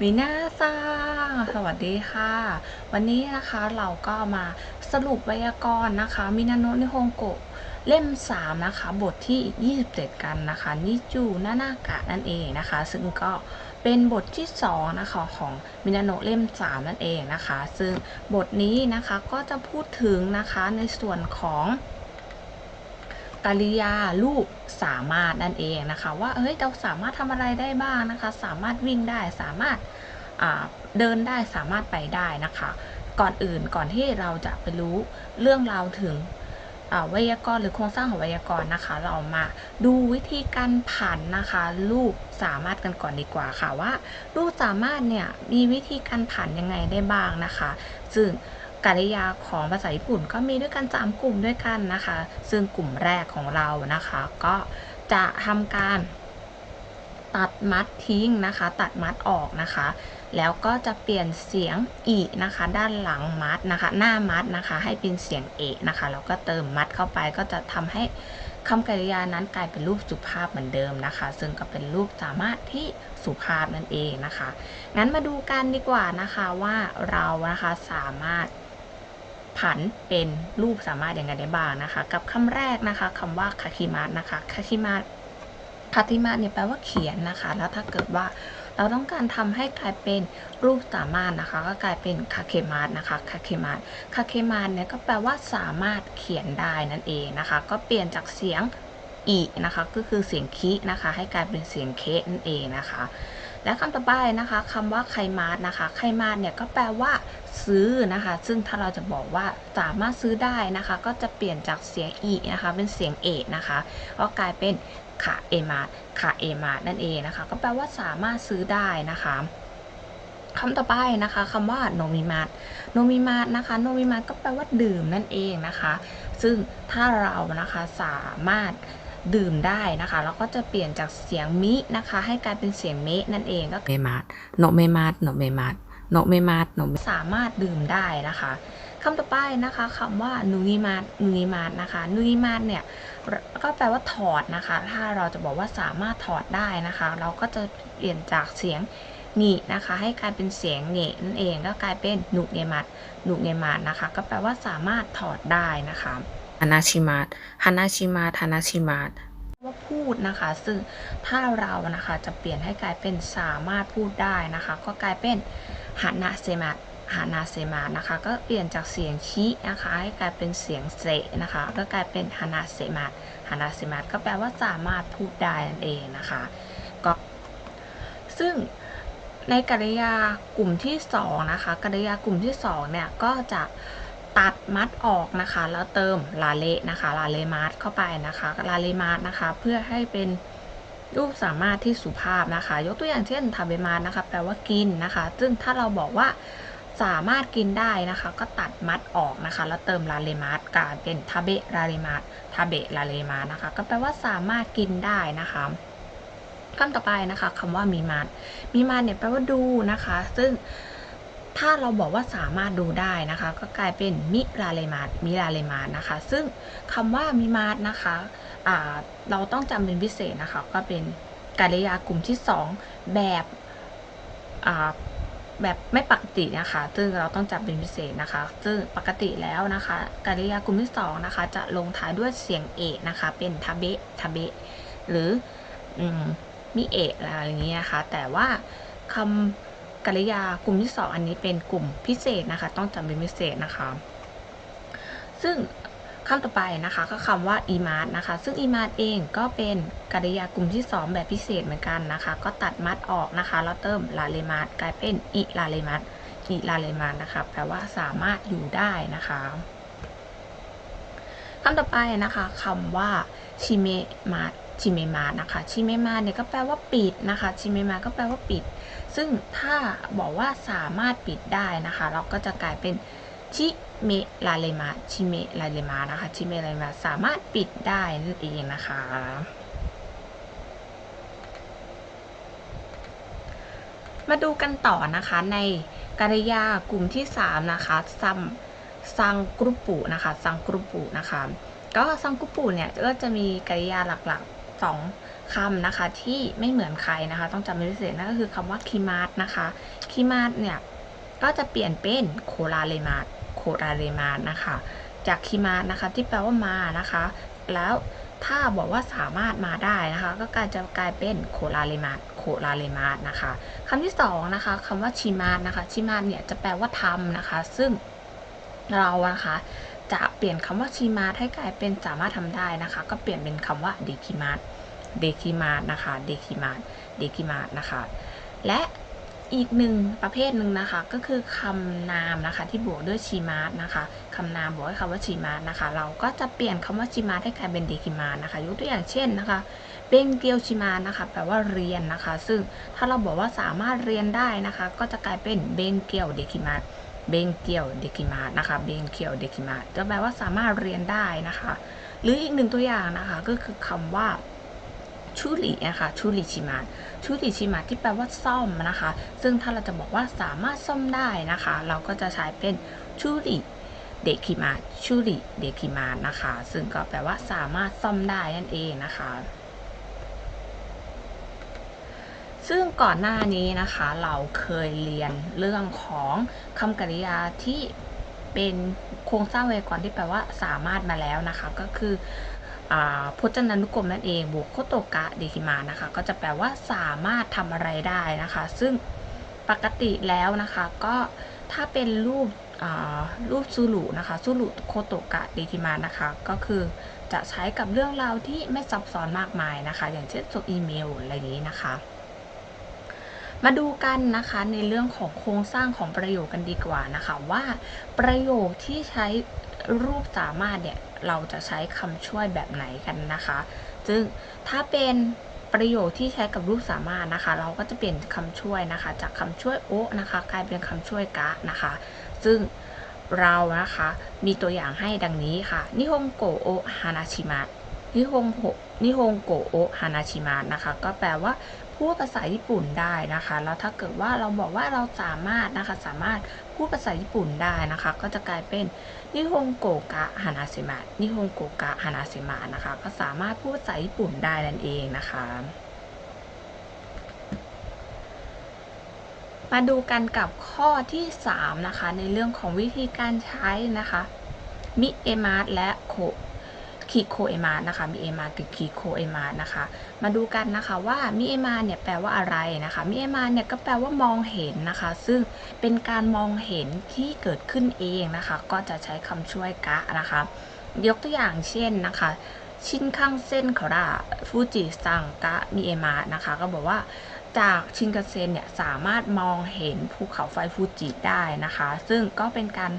มินาซังสวัสดีค่ะ วันนี้นะคะเราก็มาสรุปไวยากรณ์นะคะ มินาโนะนิฮงโกะเล่ม 3 นะคะ บทที่ 27 กันนะคะนิจูนานากะนั่นเองนะคะ ซึ่งก็เป็นบทที่2นะคะของมินาโนะเล่ม 3 นั่นเองนะคะ ซึ่งบทนี้นะคะก็จะพูดถึงนะคะในส่วนของ กริยารูปสามารถนั่นเองนะคะ ว่าเฮ้ยเราสามารถทำอะไรได้บ้างนะคะ สามารถวิ่งได้สามารถเดินได้สามารถไปได้นะคะ ก่อนอื่นก่อนที่เราจะไปรู้เรื่องราวถึงไวยากรณ์หรือโครงสร้างของไวยากรณ์นะคะ เรามาดูวิธีการผันนะคะ รูปสามารถกันก่อนดีกว่าค่ะว่ารูปสามารถเนี่ยมีวิธีการผันยังไงได้บ้างนะคะ ซึ่ง กริยาของภาษาญี่ปุ่นก็มีด้วยกัน 3 กลุ่มด้วยกันนะคะ ซึ่งกลุ่มแรกของเรานะคะ ก็จะทำการตัดมัดทิ้งนะคะ ตัดมัดออกนะคะ แล้วก็จะเปลี่ยนเสียงอีนะคะ ด้านหลังมัดนะคะ หน้ามัดนะคะ ให้เป็นเสียงเอนะคะแล้วก็เติมมัดเข้าไปก็จะทำให้คำกริยานั้นกลายเป็นรูปสุภาพเหมือนเดิมนะคะ ซึ่งก็เป็นรูปสามารถที่สุภาพนั่นเองนะคะ งั้นมาดูกันดีกว่านะคะว่าเรานะคะสามารถ ผันเป็นรูปสามารถอย่างไรได้บ้างนะคะ กับคำแรกนะคะคำว่าคาคิมัสนะคะคาคิมัสคาคิมัสเนี่ยแปลว่าเขียนนะคะ แล้วถ้าเกิดว่าเราต้องการทำให้กลายเป็นรูปสามารถนะคะ ก็กลายเป็นคาเคมัสนะคะคาเคมัสคาเคมัสเนี่ยก็แปลว่าสามารถเขียนได้นั่นเองนะคะ ก็เปลี่ยนจากเสียงอีนะคะ ก็คือเสียงคินะคะ ให้กลายเป็นเสียงเคนั่นเองนะคะ และคำต่อไปนะคะคำว่าไคมาสนะคะไคมาสเนี่ยก็แปลว่าซื้อนะคะ ซึ่งถ้าเราจะบอกว่าสามารถซื้อได้นะคะ ก็จะเปลี่ยนจากเสียงอีนะคะ เป็นเสียงเอนะคะก็กลายเป็นขาเอมาขาเอมาสนั่นเองนะคะ ก็แปลว่าสามารถซื้อได้นะคะคำต่อไปนะคะคำว่าโนมิมาตโนมิมาตนะคะโนมิมาตก็แปลว่าดื่มนั่นเองนะคะ ซึ่งถ้าเรานะคะสามารถ ดื่มได้นะคะเราก็จะเปลี่ยนจากเสียงมินะคะ ให้กลายเป็นเสียงเมะนั่นเองก็เมมาดโนเมมาดโนเมมาดโนเมมาดโนเมสามารถดื่มได้นะคะคำต่อไปนะคะคำว่านูนิมาตนูนิมาตนะคะนูนิมาตเนี่ยก็แปลว่าถอดนะคะ ถ้าเราจะบอกว่าสามารถถอดได้นะคะ เราก็จะเปลี่ยนจากเสียงนีนะคะ ให้กลายเป็นเสียงเงนั่นเองก็กลายเป็นหนุเงมัดหนุเงมัดนะคะ ก็แปลว่าสามารถถอดได้นะคะ ฮานาชิมาดฮานาชิมาดฮานาชิมาดว่าพูดนะคะ ซึ่งถ้าเรานะคะจะเปลี่ยนให้กลายเป็นสามารถพูดได้นะคะ ก็กลายเป็นหานาเซมาหานาเซมานะคะ ก็เปลี่ยนจากเสียงชินะคะให้กลายเป็นเสียงเซนะคะ ก็กลายเป็นฮานาเซมาฮานาเซมาก็แปลว่าสามารถพูดได้นั่นเองนะคะก็ซึ่งในกริยากลุ่มที่สองนะคะกริยากลุ่มที่สองเนี่ยก็จะ ตัดมัดออกนะคะ แล้วเติมลาเลนะคะลาเลมาร์เข้าไปนะคะลาเลมาร์นะคะ เพื่อให้เป็นรูปสามารถที่สุภาพนะคะ ยกตัวอย่างเช่นทาเบมาร์นะคะ แปลว่ากินนะคะ ซึ่งถ้าเราบอกว่าสามารถกินได้นะคะ ก็ตัดมัดออกนะคะ แล้วเติมลาเลมาร์กลายเป็นทาเบลาเลมาร์ทาเบลาเลมาร์นะคะ ก็แปลว่าสามารถกินได้นะคะคำต่อไปนะคะคำว่ามีมาร์มีมาร์เนี่ยแปลว่าดูนะคะ ซึ่ง ถ้าเราบอกว่าสามารถดูได้นะคะ ก็กลายเป็นมิลาเลมาดมิลาเลมาดนะคะ ซึ่งคำว่ามิมาดนะคะะเราต้องจำเป็นพิเศษนะคะ ก็เป็นกริยากลุ่มที่ 2 แบบแบบไม่ปกตินะคะ ซึ่งเราต้องจำเป็นพิเศษนะคะ ซึ่งปกติแล้วนะคะกริยากลุ่มที่2นะคะ จะลงท้ายด้วยเสียงเอกนะคะ เป็นทาเบะทาเบะหรือมิเอะอะไรอย่างเงี้ยนะคะแต่ว่าคำ กริยากลุ่มที่ 2 อันนี้เป็นกลุ่มพิเศษนะคะ ต้องจำเป็นพิเศษนะคะ ซึ่งคำต่อไปนะคะก็คำว่าอีมาร์นะคะ ซึ่งอีมาร์เองก็เป็นกริยากลุ่มที่ 2 แบบพิเศษเหมือนกันนะคะ ก็ตัดมัดออกนะคะแล้วเติมลาเลมาร์กลายเป็นอิลาเลมาร์อิลาเลมาร์นะคะแปลว่าสามารถอยู่ได้นะคะคำต่อไปนะคะคำว่าชิเมมาชิเมมานะคะชิเมมาเนี่ยก็แปลว่าปิดนะคะชิเมมาก็แปลว่าปิด ซึ่งถ้าบอกว่าสามารถปิดได้นะคะ เราก็จะกลายเป็นชิเมลาเลมาชิเมลาเลมานะคะชิเมลาเลมาสามารถปิดได้นั่นเองนะคะ มาดูกันต่อนะคะในกริยากลุ่มที่ 3 นะคะซัมซังกรุปุนะคะซังกรุปุนะคะ ก็ซังกรุปุเนี่ยก็จะมีกริยาหลักๆสอง คำนะคะที่ไม่เหมือนใครนะคะ ต้องจำเป็นพิเศษนั่นก็คือคำว่าคิมาร์นะคะคิมาร์เนี่ยก็จะเปลี่ยนเป็นโคราเลมาร์โคราเลมาร์นะคะ จากคิมาร์นะคะที่แปลว่ามานะคะ แล้วถ้าบอกว่าสามารถมาได้นะคะ ก็กลายจะกลายเป็นโคราเลมาร์โคราเลมาร์นะคะคำที่สองนะคะคำว่าชิมาร์นะคะชิมาร์เนี่ยจะแปลว่าทำนะคะ ซึ่งเรานะคะจะเปลี่ยนคำว่าชีมาร์ให้กลายเป็นสามารถทำได้นะคะ ก็เปลี่ยนเป็นคำว่าเดคิมาร์ เดคิมาร์นะคะเดคิมาร์เดคิมาร์นะคะ และอีกหนึ่งประเภทหนึ่งนะคะก็คือคำนามนะคะที่บวกด้วยชีมาร์นะคะคำนามบวกด้วยคำว่าชีมาร์นะคะ เราก็จะเปลี่ยนคำว่าชีมาร์ให้กลายเป็นเดคิมาร์นะคะยกตัวอย่างเช่นนะคะเบงเกียวชิมาร์นะคะแปลว่าเรียนนะคะ ซึ่งถ้าเราบอกว่าสามารถเรียนได้นะคะ ก็จะกลายเป็นเบงเกียวเดคิมาร์เบงเกียวเดกิมานะคะเบงเกียวเดกิมาจะแปลว่าสามารถเรียนได้นะคะ หรืออีกหนึ่งตัวอย่างนะคะก็คือคำว่า ชูรินะคะชูริชิมาชูริชิมาที่แปลว่าซ่อมนะคะ ซึ่งถ้าเราจะบอกว่าสามารถซ่อมได้นะคะ เราก็จะใช้เป็นชูริเดกิมาชูริเดกิมานะคะ ซึ่งก็แปลว่าสามารถซ่อมได้นั่นเองนะคะซึ่งก่อนหน้านี้นะคะเราเคยเรียนเรื่องของคำกริยาที่เป็นโครงสร้างไวยากรณ์ที่แปลว่าสามารถมาแล้วนะคะ ก็คือ พจนานุกรมนั่นเองบวกโคโตกะเดคิมานะคะ ก็จะแปลว่าสามารถทำอะไรได้นะคะ ซึ่งปกติแล้วนะคะ ก็ถ้าเป็นรูปรูปซูรุนะคะซูรุโคโตกะเดคิมานะคะ ก็คือจะใช้กับเรื่องราวที่ไม่ซับซ้อนมากมายนะคะ อย่างเช่นส่งอีเมลอะไรอย่างนี้นะคะ มาดูกันนะคะในเรื่องของโครงสร้างของประโยคกันดีกว่านะคะ ว่าประโยคที่ใช้รูปสามารถเนี่ยเราจะใช้คำช่วยแบบไหนกันนะคะ ซึ่งถ้าเป็นประโยคที่ใช้กับรูปสามารถนะคะ เราก็จะเปลี่ยนคำช่วยนะคะ จากคำช่วยโอะนะคะกลายเป็นคำช่วยกะนะคะ ซึ่งเรานะคะมีตัวอย่างให้ดังนี้ค่ะนิฮงโกโอฮานาชิมะนิฮงโฮนิฮงโกโอฮานาชิมะนะคะ ก็แปลว่า พูดภาษาญี่ปุ่นได้นะคะ แล้วถ้าเกิดว่าเราบอกว่าเราสามารถนะคะ สามารถพูดภาษาญี่ปุ่นได้นะคะ ก็จะกลายเป็นนิฮงโกกะฮานาเซมะนิฮงโกกะฮานาเซมะนะคะ ก็สามารถพูดภาษาญี่ปุ่นได้นั่นเองนะคะมาดูกันกับข้อที่ 3 นะคะ ในเรื่องของวิธีการใช้นะคะมิเอมาร์และโค คิโคเอมานะคะมิเอมากับคิโคเอมานะคะ มาดูกันนะคะว่ามิเอมาเนี่ยแปลว่าอะไรนะคะมิเอมาเนี่ยก็แปลว่ามองเห็นนะคะ ซึ่งเป็นการมองเห็นที่เกิดขึ้นเองนะคะ ก็จะใช้คำช่วยกะนะคะ ยกตัวอย่างเช่นนะคะชินคังเซ็นคาราฟูจิซังกะมิเอมานะคะ ก็บอกว่าจากชินคังเซ็นเนี่ยสามารถมองเห็นภูเขาไฟฟูจิได้นะคะ ซึ่งก็เป็นการ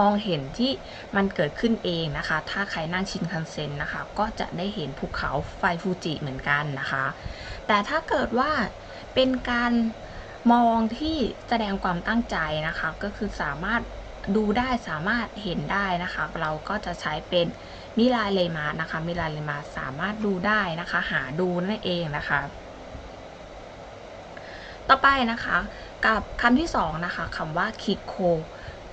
มองเห็นที่มันเกิดขึ้นเองนะคะ ถ้าใครนั่งชินคันเซ็นนะคะ ก็จะได้เห็นภูเขาไฟฟูจิเหมือนกันนะคะ แต่ถ้าเกิดว่าเป็นการมองที่แสดงความตั้งใจนะคะ ก็คือสามารถดูได้สามารถเห็นได้นะคะ เราก็จะใช้เป็นมิลาเลมานะคะ มิลาเลมาสามารถดูได้นะคะ หาดูนั่นเองนะคะ ต่อไปนะคะ กับคำที่สองนะคะคำว่าคิโค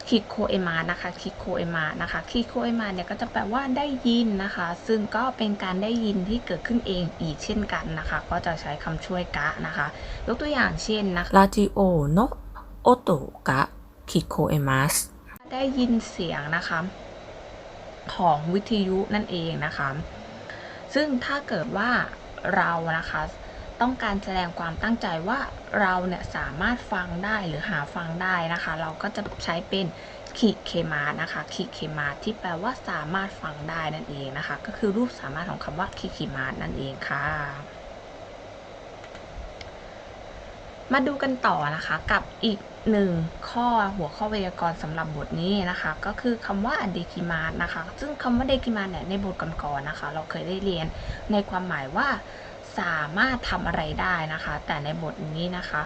คิโคเอมานะคะคิโคเอมานะคะคิโคเอมาเนี่ยก็จะแปลว่าได้ยินนะคะ ซึ่งก็เป็นการได้ยินที่เกิดขึ้นเองอีกเช่นกันนะคะ ก็จะใช้คำช่วยกะนะคะ ยกตัวอย่างเช่นนะคะราจิโอโนโอโตกะคิโคเอมัสได้ยินเสียงนะคะ ของวิทยุนั่นเองนะคะ ซึ่งถ้าเกิดว่าเรานะคะ ต้องการแสดงความตั้งใจว่าเราเนี่ยสามารถฟังได้หรือหาฟังได้นะคะ เราก็จะใช้เป็นคิเคมานะคะคิเคมาที่แปลว่าสามารถฟังได้นั่นเองนะคะ ก็คือรูปสามารถของคำว่าคิคิมานั่นเองค่ะ มาดูกันต่อนะคะกับอีกหนึ่งข้อหัวข้อไวยากรณ์สำหรับบทนี้นะคะ ก็คือคำว่าเดกิมานะคะ ซึ่งคำว่าเดกิมาเนี่ยในบทก่อนๆนะคะ เราเคยได้เรียนในความหมายว่า สามารถทำอะไรได้นะคะ แต่ในบทนี้นะคะ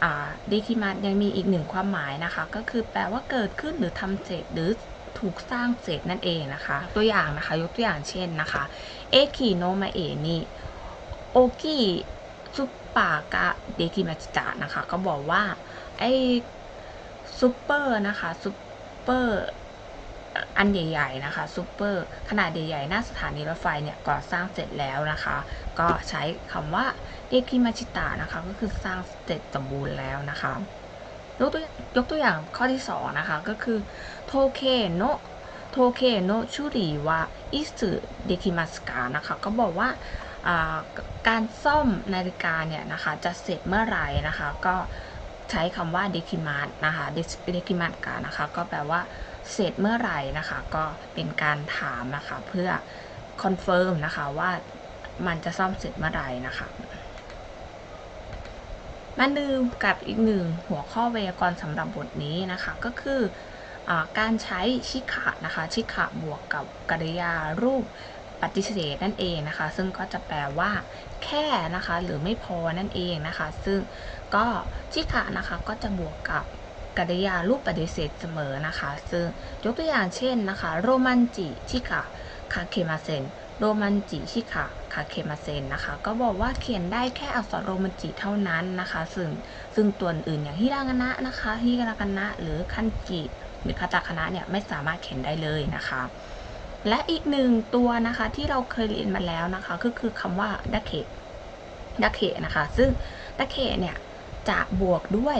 เดกิมายังมีอีกหนึ่งความหมายนะคะ ก็คือแปลว่าเกิดขึ้นหรือทำเสร็จหรือถูกสร้างเสร็จนั่นเองนะคะ ตัวอย่างนะคะยกตัวอย่างเช่นนะคะเอคิโนมาเอนิโอกิซุปปากะเดกิมาจิตะนะคะ ก็บอกว่าไอซูเปอร์นะคะซูเปอร์ อันใหญ่ ๆ นะคะซูเปอร์ขนาดใหญ่ๆหน้าสถานีรถไฟเนี่ยก่อสร้างเสร็จแล้วนะคะ ก็ใช้คำว่าเดคิมาชิตะนะคะก็คือสร้างเสร็จสมบูรณ์แล้วนะคะยกตัวยกตัวอย่างข้อที่สองนะคะก็คือโทเคโนโทเคโนชูริวะอิสึเดคิมัสกานะคะก็บอกว่าอ่าการซ่อมนาฬิกาเนี่ยนะคะจะเสร็จเมื่อไหร่นะคะ ก็ใช้คำว่าเดคิมัสนะคะเดคิมัสกานะคะก็แปลว่า เสร็จเมื่อไหร่นะคะ ก็เป็นการถามนะคะ เพื่อคอนเฟิร์มนะคะว่ามันจะซ่อมเสร็จเมื่อไหร่นะคะมาดูกับอีกหนึ่งหัวข้อไวยากรณ์สำหรับบทนี้นะคะก็คืออการใช้ชิขะนะคะชิขะบวกกับกริยารูปปฏิเสธนั่นเองนะคะ ซึ่งก็จะแปลว่าแค่นะคะ หรือไม่พอนั่นเองนะคะ ซึ่งก็ชิขะนะคะก็จะบวกกับ กริยารูปปฏิเสธเสมอนะคะ ซึ่งยกตัวอย่างเช่นนะคะโรมันจิชิขะคาเคมาเซนโรมันจิชิคาคาเคมาเซนนะคะ ก็บอกว่าเขียนได้แค่อักษรโรมันจิเท่านั้นนะคะ ซึ่งซึ่งตัวอื่นอย่างฮิรากานะนะคะฮิรากานะหรือคันจิหรือคาตาคานะเนี่ยไม่สามารถเขียนได้เลยนะคะ และอีกหนึ่งตัวนะคะที่เราเคยเรียนมาแล้วนะคะก็คือคำว่าดาเคดาเคนะคะ ซึ่งดาเคเนี่ยจะบวกด้วย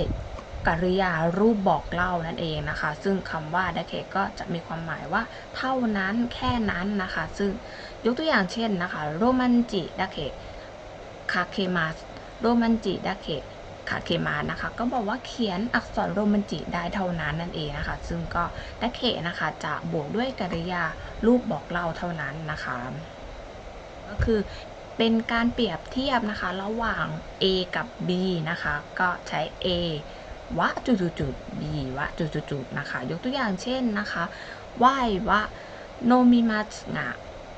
กริยารูปบอกเล่านั่นเองนะคะ ซึ่งคำว่าดาเคก็จะมีความหมายว่า เท่านั้นแค่นั้นนะคะ ซึ่งยกตัวอย่างเช่นนะคะโรมันจิดาเคคาเคมาโรมันจิดาเคคาเคมานะคะ ก็บอกว่าเขียนอักษรโรมันจิได้เท่านั้นนั่นเองนะคะ ซึ่งก็ดาเคนะคะ จะบวกด้วยกริยารูปบอกเล่าเท่านั้นนะคะ ก็คือเป็นการเปรียบเทียบนะคะ ระหว่าง A กับ B นะคะ ก็ใช้ A วะจุดจุด B วะจุดจุดจุดนะคะ ยกตัวอย่างเช่นนะคะไหว้วะโนมิมัสงะ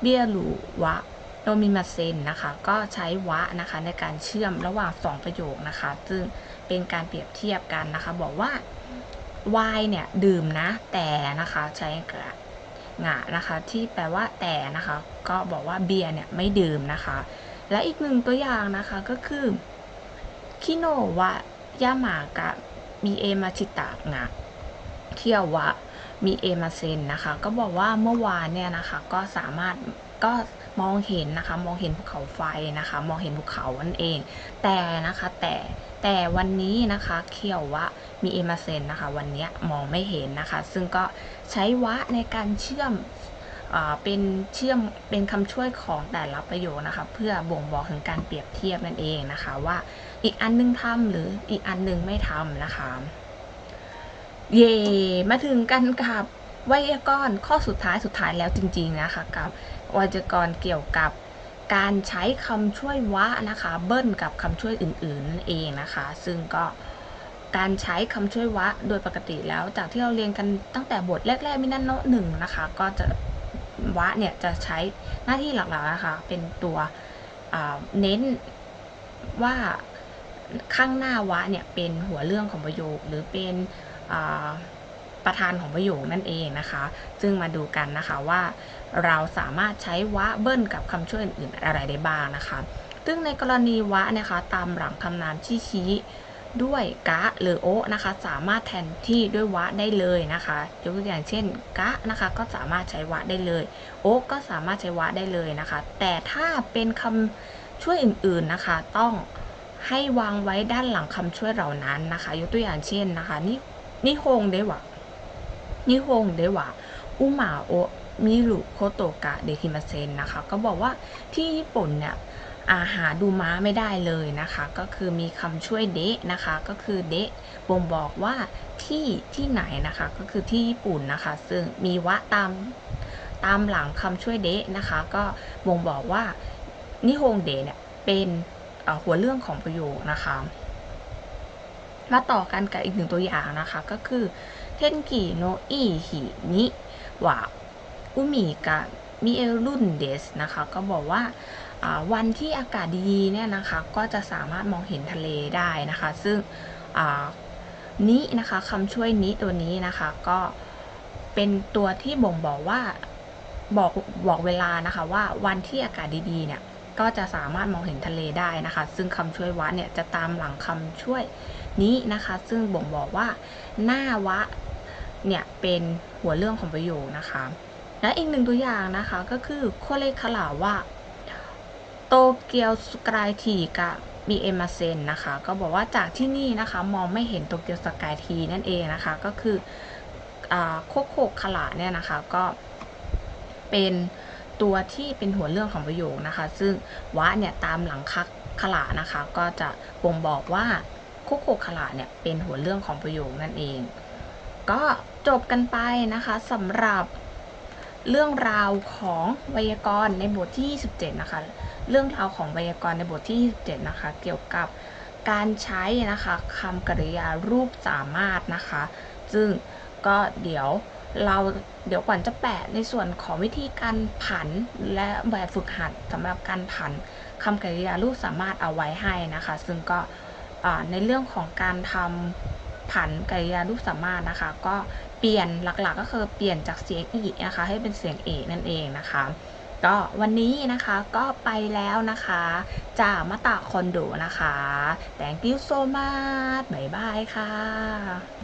เบียรูวะโดมิมาเซนนะคะ ก็ใช้วะนะคะในการเชื่อมระหว่างสองประโยคนะคะ ซึ่งเป็นการเปรียบเทียบกันนะคะ บอกว่าวายเนี่ยดื่มนะแต่นะคะใช้กระงะนะคะ ที่แปลว่าแต่นะคะ ก็บอกว่าเบียร์เนี่ยไม่ดื่มนะคะ และอีกหนึ่งตัวอย่างนะคะก็คือคิโนวะยามากะ มีเอมาชิตะงะเที่ยววะมีเอมาเซนนะคะ ก็บอกว่าเมื่อวานเนี่ยนะคะก็สามารถก็มองเห็นนะคะ มองเห็นภูเขาไฟนะคะ มองเห็นภูเขานั่นเอง แต่นะคะแต่แต่วันนี้นะคะเคียววะมีเอมาเซนนะคะ วันนี้มองไม่เห็นนะคะ ซึ่งก็ใช้วะในการเชื่อมเป็นเชื่อมเป็นคำช่วยของแต่ละประโยคนะคะ เพื่อบ่งบอกถึงการเปรียบเทียบนั่นเองนะคะว่า อีกอันนึงทำหรืออีกอันนึงไม่ทำนะคะ เย่มาถึงกันกับไวยากรณ์ข้อสุดท้ายสุดท้ายแล้วจริง ๆนะคะ กับไวยากรณ์เกี่ยวกับการใช้คำช่วยวะนะคะ เบิ้ลกับคำช่วยอื่นๆนั่นเองนะคะ ซึ่งก็การใช้คำช่วยวะโดยปกติแล้วจากที่เราเรียนกันตั้งแต่บทแรกๆมินันโนหนึ่งนะคะ ก็จะวะเนี่ยจะใช้หน้าที่หลักๆนะคะ เป็นตัวเน้นว่า ข้างหน้าวะเนี่ยเป็นหัวเรื่องของประโยค หรือเป็นประธานของประโยคนั่นเองนะคะ ซึ่งมาดูกันนะคะว่าเราสามารถใช้วะเบิ้ลกับคำช่วยอื่นๆอะไรได้บ้างนะคะ ซึ่งในกรณีวะนะคะตามหลังคำนามที่ชี้ด้วยกะหรือโอนะคะ สามารถแทนที่ด้วยวะได้เลยนะคะยกตัวอย่างเช่นกะนะคะก็สามารถใช้วะได้เลย โอก็สามารถใช้วะได้เลยนะคะ แต่ถ้าเป็นคำช่วยอื่นๆนะคะ ต้อง ให้วางไว้ด้านหลังคำช่วยเหล่านั้นนะคะ ยกตัวอย่างเช่นนะคะนี่นิฮงเดวะนิฮงเดวะอุมาโอมิรุโคโตกะเดคิมาเซนนะคะ ก็บอกว่าที่ญี่ปุ่นเนี่ยอาหาดูม้าไม่ได้เลยนะคะ ก็คือมีคำช่วยเดะนะคะ ก็คือเดะบ่งบอกว่าที่ที่ไหนนะคะ ก็คือที่ญี่ปุ่นนะคะ ซึ่งมีวะตามตามหลังคำช่วยเดะนะคะ ก็บ่งบอกว่านิฮงเดะเนี่ยเป็น หัวเรื่องของประโยคนะคะ มาต่อกันกับอีกหนึ่งตัวอย่างนะคะ ก็คือเทนกิโนอิหินิวะอุมิกะมิเอรุนเดสนะคะ ก็บอกว่าวันที่อากาศดีเนี่ยนะคะก็จะสามารถมองเห็นทะเลได้นะคะ ซึ่งนี้นะคะคำช่วยนี้ตัวนี้นะคะก็เป็นตัวที่บ่งบอกว่าบอกบอกเวลานะคะว่าวันที่อากาศดีๆเนี่ย ก็จะสามารถมองเห็นทะเลได้นะคะ ซึ่งคำช่วยวะเนี่ยจะตามหลังคำช่วยนี้นะคะ ซึ่งบ่งบอกว่า หน้าวะเนี่ยเป็นหัวเรื่องของประโยคนะคะ และอีกหนึ่งตัวอย่างนะคะก็คือโคเลคลาว่าโตเกียวสกายทีกับมีเอมาเซนนะคะก็บอกว่าจากที่นี่นะคะมองไม่เห็นโตเกียวสกายทีนั่นเองนะคะก็คือโคโคคาเนี่ยนะคะก็เป็น ตัวที่เป็นหัวเรื่องของประโยคนะคะ ซึ่งวะเนี่ยตามหลังคักคานะคะ ก็จะบ่งบอกว่าโคโคคาเนี่ยเป็นหัวเรื่องของประโยคนั่นเอง ก็จบกันไปนะคะสำหรับเรื่องราวของไวยากรณ์ในบทที่ 27 นะคะ เรื่องราวของไวยากรณ์ในบทที่ 27 นะคะ เกี่ยวกับการใช้นะคะคำกริยารูปสามารถนะคะ ซึ่งก็เดี๋ยว เราเดี๋ยวก่อนจะแปะในส่วนของวิธีการผันและแบบฝึกหัดสำหรับการผันคำกริยารูปสามารถเอาไว้ให้นะคะ ซึ่งก็ในเรื่องของการทำผันกริยารูปสามารถนะคะ ก็เปลี่ยนหลักๆ ก็คือเปลี่ยนจากเสียงอีนะคะ ให้เป็นเสียงเอกนั่นเองนะคะก็วันนี้นะคะก็ไปแล้วนะคะจากมาตาคอนโดนะคะ thank you so much บ๊ายบายค่ะ